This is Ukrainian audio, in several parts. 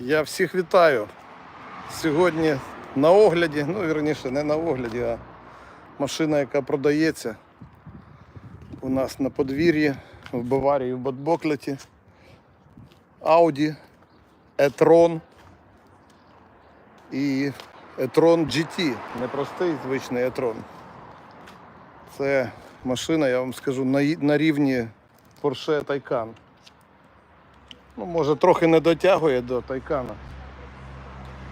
Я всіх вітаю. Сьогодні на огляді, ну вірніше, не на огляді, а машина, яка продається у нас на подвір'ї в Баварії, в Бадбоклеті. Audi e-tron і e-tron GT. Не простий звичний e-tron. Це машина, я вам скажу, на рівні Porsche Taycan. Ну, може, трохи не дотягує до Тайкана.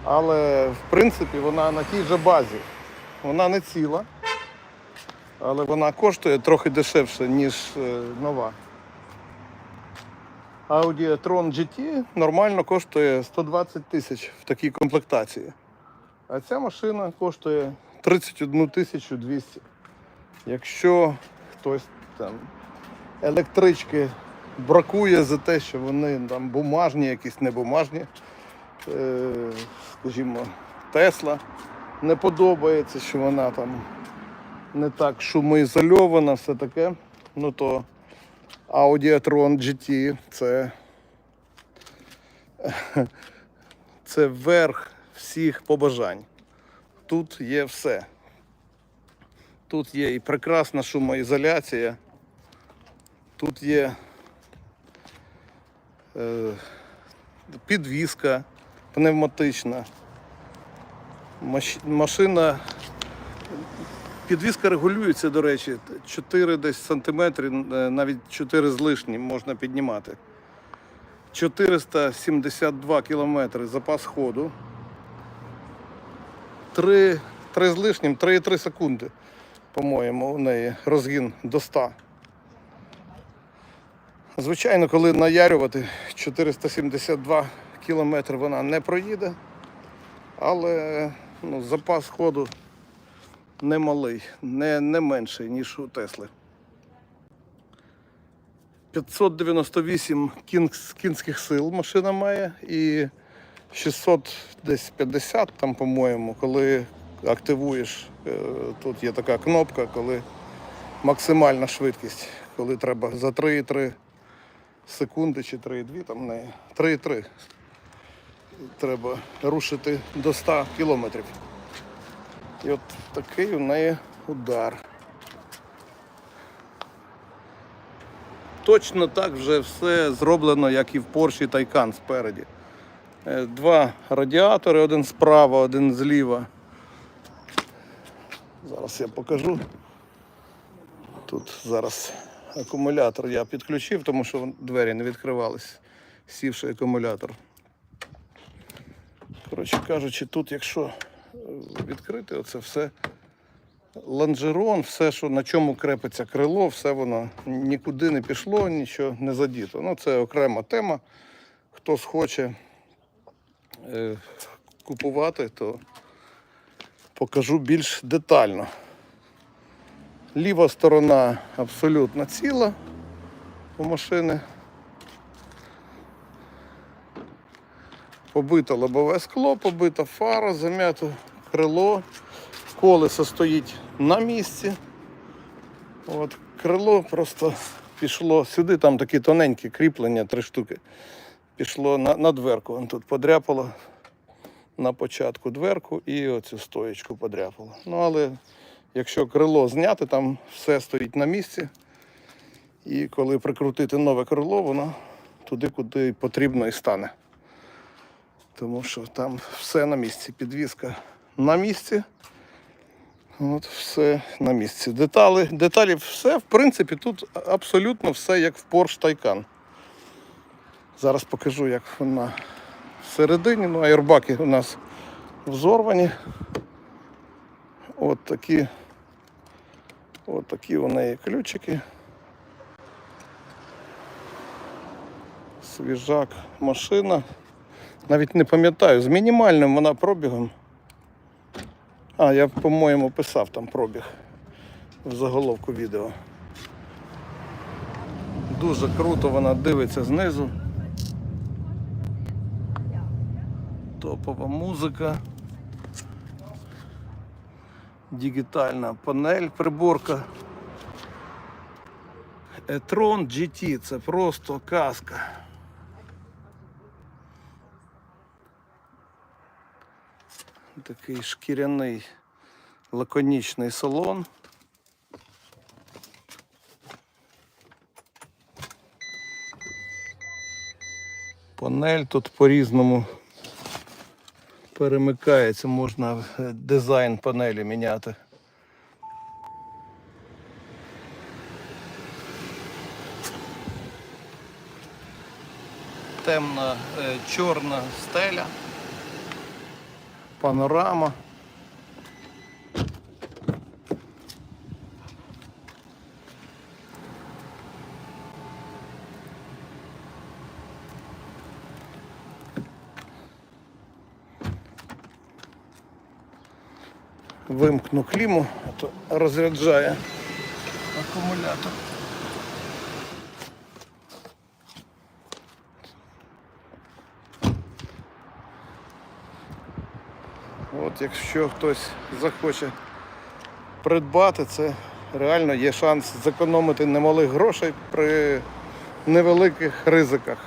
Але в принципі вона на тій же базі. Вона не ціла, але вона коштує трохи дешевше, ніж е, нова. Audi e-tron GT нормально коштує 120 тисяч в такій комплектації. А ця машина коштує 31 тисячу 200. Якщо хтось там електрички бракує за те, що вони там бумажні, якісь не бумажні. Е, скажімо, Тесла не подобається, що вона там не так шумоізольована, все таке. Ну то Audi GT це, це верх всіх побажань. Тут є все. Тут є і прекрасна шумоізоляція. Тут є підвізка пневматична. Машина. Підвізка регулюється, до речі, 4 десь сантиметри, е, навіть 4 з лишнім можна піднімати. 472 кілометри запас ходу. 3, 3 з лишнім, 3,3 секунди, по-моєму, у неї розгін до 100. Звичайно, коли наярювати 472 кілометри вона не проїде, але ну, запас ходу немалий, не, не менший, ніж у Тесли. 598 кінських сил машина має і 650 там, по-моєму, коли активуєш, е, тут є така кнопка, коли максимальна швидкість, коли треба за 3,3 секунди чи 3,2, там не 3,3. Треба рушити до 100 кілометрів. І от такий у неї удар. Точно так вже все зроблено, як і в Porsche Taycan спереді. Е, Два радіатори, один справа, один зліва. Зараз я покажу. Тут зараз акумулятор я підключив, тому що двері не відкривались, сівши акумулятор. Коротше кажучи, тут, якщо е, відкрити оце все лонжерон, все, що на чому крепиться крило, все воно нікуди не пішло, нічого не задіто. Ну, це окрема тема. Хто схоче е, купувати, то покажу більш детально. Ліва сторона абсолютно ціла у машини. Побито лобове скло, побита фара, зам'ято крило, колесо стоїть на місці. От, крило просто пішло сюди, там такі тоненькі кріплення, три штуки. Пішло на, на дверку. Вон тут подряпало на початку дверку і оцю стоєчку подряпало. Ну, але якщо крило зняти, там все стоїть на місці. І коли прикрутити нове крило, воно туди, куди потрібно і стане. Тому що там все на місці. Підвізка на місці. От все на місці. Деталі, деталі, все, в принципі, тут абсолютно все як в Porsche Taycan. Зараз покажу, як вона всередині. Ну, аербаки у нас взорвані. От такі, от такі у неї ключики. Свіжак машина. Навіть не пам'ятаю, з мінімальним вона пробігом. А, я, по-моєму, писав там пробіг в заголовку відео. Дуже круто вона дивиться знизу. Топова музика. Дігітальна панель, приборка. e-tron GT це просто казка. Такий шкіряний лаконічний салон. Панель тут по-різному перемикається, можна е, дизайн панелі міняти. Темна е, чорна стеля, панорама. Вимкну кліму, а то розряджає акумулятор. От якщо хтось захоче придбати, це реально є шанс зекономити немалих грошей при невеликих ризиках.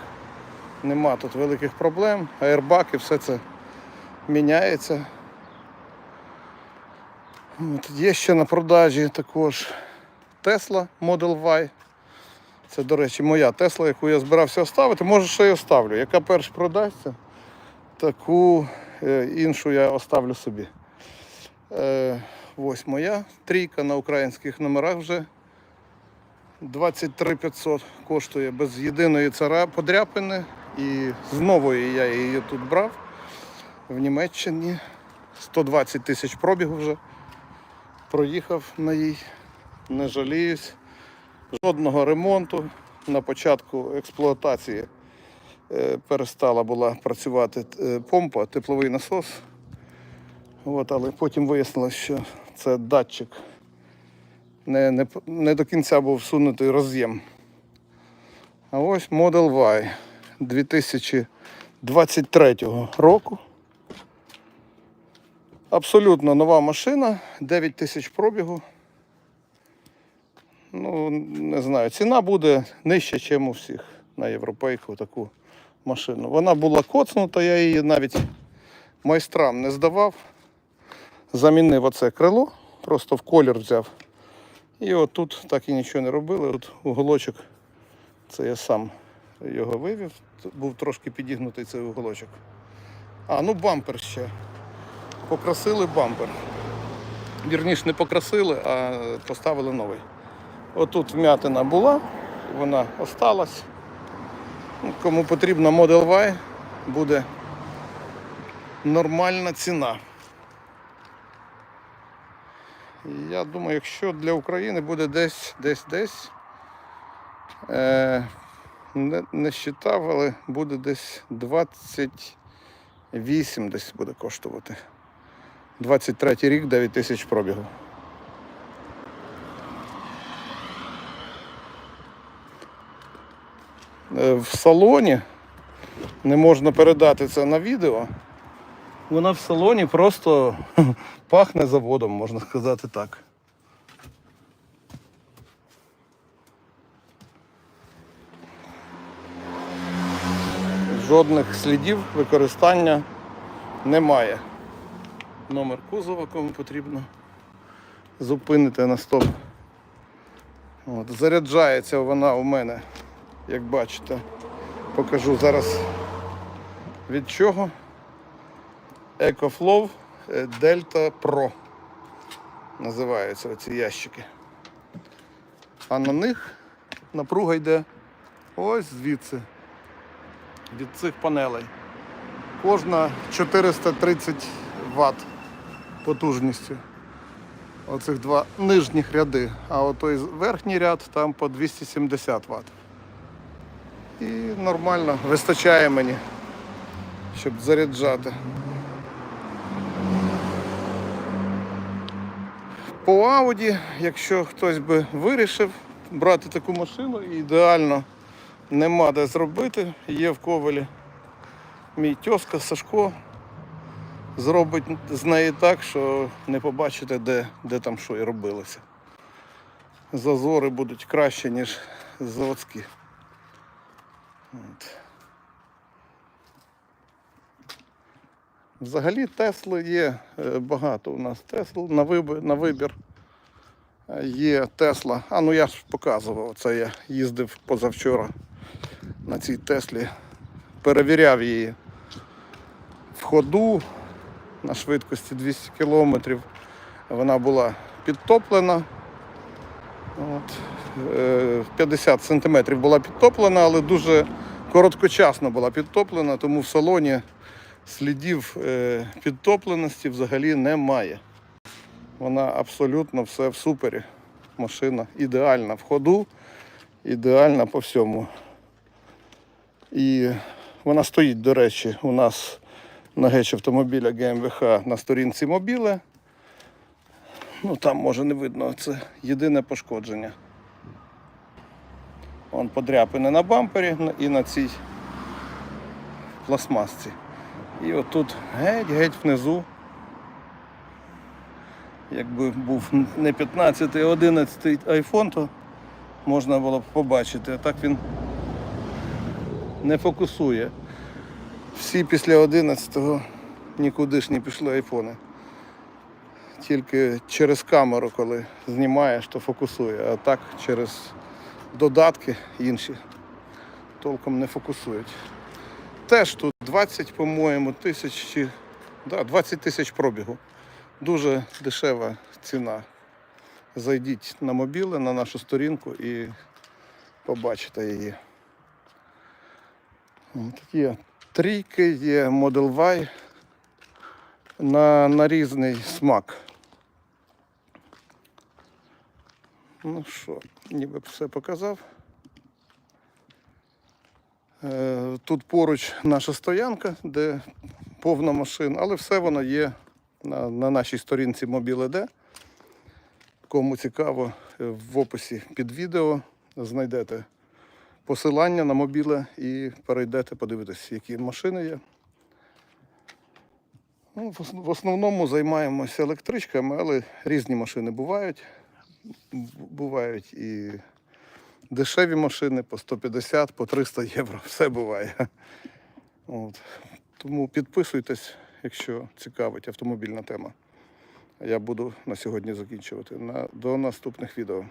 Нема тут великих проблем, аербак і все це міняється. Є ще на продажі також Tesla Model Y. Це, до речі, моя Тесла, яку я збирався оставити. Може, ще й оставлю. Яка перш продасться, таку е, іншу я оставлю собі. Е, ось моя трійка на українських номерах вже 23 500 коштує без єдиної цара подряпини. І з нової я її тут брав в Німеччині. 120 тисяч пробігу вже. Проїхав на їй, не жаліюсь. Жодного ремонту. На початку експлуатації е, перестала була працювати е, помпа, тепловий насос. От, але потім вияснилось, що це датчик. Не, не, не до кінця був всунутий роз'єм. А ось Model Y 2023 року. Абсолютно нова машина, 9 тисяч пробігу. Ну, не знаю, ціна буде нижча, ніж у всіх на європейку таку машину. Вона була коцнута, я її навіть майстрам не здавав. Замінив оце крило, просто в колір взяв. І отут так і нічого не робили. От уголочок, це я сам його вивів. Був трошки підігнутий цей уголочок. А, ну бампер ще. Покрасили бампер. Вірніше не покрасили, а поставили новий. Отут вмятина була, вона осталась. Ну, Кому потрібна Model Y, буде нормальна ціна. Я думаю, якщо для України буде десь, десь, десь, е, не, не считав, але буде десь 28 десь буде коштувати. 23 рік, 9 тисяч пробігу. Е, В салоні не можна передати це на відео. Вона в салоні просто пахне заводом, можна сказати так. Жодних слідів використання немає. Номер кузова, кому потрібно зупинити на стоп. От, заряджається вона у мене, як бачите. Покажу зараз від чого. EcoFlow е, Delta Pro називаються ці ящики. А на них напруга йде ось звідси, від цих панелей. Кожна 430 Вт потужністю. Оцих два нижніх ряди, а отой верхній ряд там по 270 Вт. І нормально вистачає мені, щоб заряджати. По Ауді, якщо хтось би вирішив брати таку машину, ідеально нема де зробити, є в ковелі мій тьоска Сашко. Зробить з неї так, що не побачите, де, де там що і робилося. Зазори будуть краще, ніж заводські. От. Взагалі Тесли є е, багато у нас Тесл на вибір. На вибір. Є Тесла. А ну я ж показував, це я їздив позавчора на цій Теслі. Перевіряв її в ходу на швидкості 200 км. Вона була підтоплена. От, е, 50 см була підтоплена, але дуже короткочасно була підтоплена, тому в салоні слідів е, підтопленості взагалі немає. Вона абсолютно все в супері. Машина ідеальна в ходу, ідеальна по всьому. І вона стоїть, до речі, у нас на геч автомобіля ГМВХ на сторінці мобіле. Ну там може не видно, це єдине пошкодження. Вон подряпини на бампері і на цій пластмасці. І отут геть-геть внизу. Якби був не 15, а 11 айфон, то можна було б побачити. А так він не фокусує. Всі після 11-го нікуди ж не пішли айфони. Тільки через камеру, коли знімаєш, то фокусує, а так через додатки інші толком не фокусують. Теж тут 20, по-моєму, тисяч, чи- да, 20 тисяч пробігу. Дуже дешева ціна. Зайдіть на мобіле, на нашу сторінку і побачите її. Є трійки, є Model Y на, на різний смак. Ну що, ніби все показав. Е, Тут поруч наша стоянка, де повна машин, але все воно є на, на нашій сторінці Mobile.d. Кому цікаво, е, в описі під відео знайдете посилання на мобіле і перейдете, подивитесь, які машини є. Ну, в основному займаємося електричками, але різні машини бувають. Бувають і дешеві машини по 150, по 300 євро. Все буває. От. Тому підписуйтесь, якщо цікавить автомобільна тема. Я буду на сьогодні закінчувати. До наступних відео.